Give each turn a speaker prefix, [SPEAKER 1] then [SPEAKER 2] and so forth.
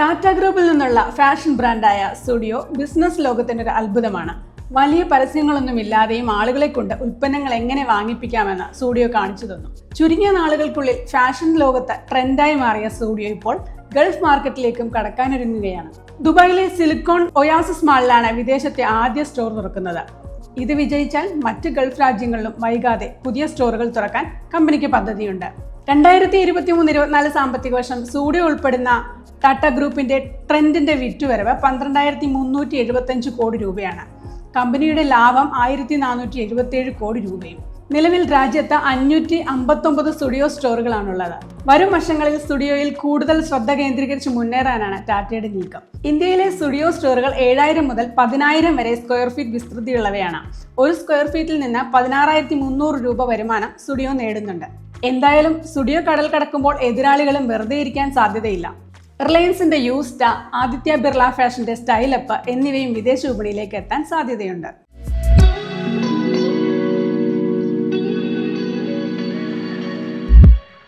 [SPEAKER 1] ടാറ്റ ഗ്രൂപ്പിൽ നിന്നുള്ള fashion ബ്രാൻഡായ studio business ലോകത്തിന്റെ ഒരു അത്ഭുതമാണ്. വലിയ പരസ്യങ്ങളൊന്നും ഇല്ലാതെയും ആളുകളെ കൊണ്ട് ഉൽപ്പന്നങ്ങൾ എങ്ങനെ വാങ്ങിപ്പിക്കാമെന്ന് സ്റ്റുഡിയോ കാണിച്ചു തന്നു. ചുരുങ്ങിയ നാളുകൾക്കുള്ളിൽ ഫാഷൻ ലോകത്ത് ട്രെൻഡായി മാറിയ സ്റ്റുഡിയോ ഇപ്പോൾ ഗൾഫ് മാർക്കറ്റിലേക്കും കടക്കാനൊരുങ്ങുകയാണ്. ദുബായിലെ സിലിക്കോൺ ഒയാസിസ് മാളിലാണ് വിദേശത്തെ ആദ്യ സ്റ്റോർ തുറക്കുന്നത്. ഇത് വിജയിച്ചാൽ മറ്റ് ഗൾഫ് രാജ്യങ്ങളിലും വൈകാതെ പുതിയ സ്റ്റോറുകൾ തുറക്കാൻ കമ്പനിക്ക് പദ്ധതിയുണ്ട്. രണ്ടായിരത്തി ഇരുപത്തി മൂന്ന് ഇരുപത്തിനാല് സാമ്പത്തിക വർഷം സൂഡിയോ ഉൾപ്പെടുന്ന ടാറ്റ ഗ്രൂപ്പിന്റെ ട്രെൻഡിന്റെ വിറ്റുവരവ് പന്ത്രണ്ടായിരത്തി മുന്നൂറ്റി എഴുപത്തഞ്ച് കോടി രൂപയാണ്. കമ്പനിയുടെ ലാഭം ആയിരത്തി നാനൂറ്റി എഴുപത്തിയേഴ് കോടി രൂപയും. നിലവിൽ രാജ്യത്ത് അഞ്ഞൂറ്റി അമ്പത്തൊമ്പത് സ്റ്റുഡിയോ സ്റ്റോറുകളാണുള്ളത്. വരും വർഷങ്ങളിൽ സ്റ്റുഡിയോയിൽ കൂടുതൽ ശ്രദ്ധ കേന്ദ്രീകരിച്ച് മുന്നേറാനാണ് ടാറ്റയുടെ നീക്കം. ഇന്ത്യയിലെ സ്റ്റുഡിയോ സ്റ്റോറുകൾ ഏഴായിരം മുതൽ പതിനായിരം വരെ സ്ക്വയർ ഫീറ്റ് വിസ്തൃതിയുള്ളവയാണ്. ഒരു സ്ക്വയർ ഫീറ്റിൽ നിന്ന് പതിനാറായിരത്തി മുന്നൂറ് രൂപ വരുമാനം സ്റ്റുഡിയോ നേടുന്നുണ്ട്. എന്തായാലും സ്റ്റുഡിയോ കടൽ കടക്കുമ്പോൾ എതിരാളികളും വെറുതെ ഇരിക്കാൻ സാധ്യതയില്ല. റിലയൻസിന്റെ യൂസ്റ്റ ആദിത്യ ബിർള ഫാഷന്റെ സ്റ്റൈലപ്പ് എന്നിവയും വിദേശ വിപണിയിലേക്ക് എത്താൻ സാധ്യതയുണ്ട്.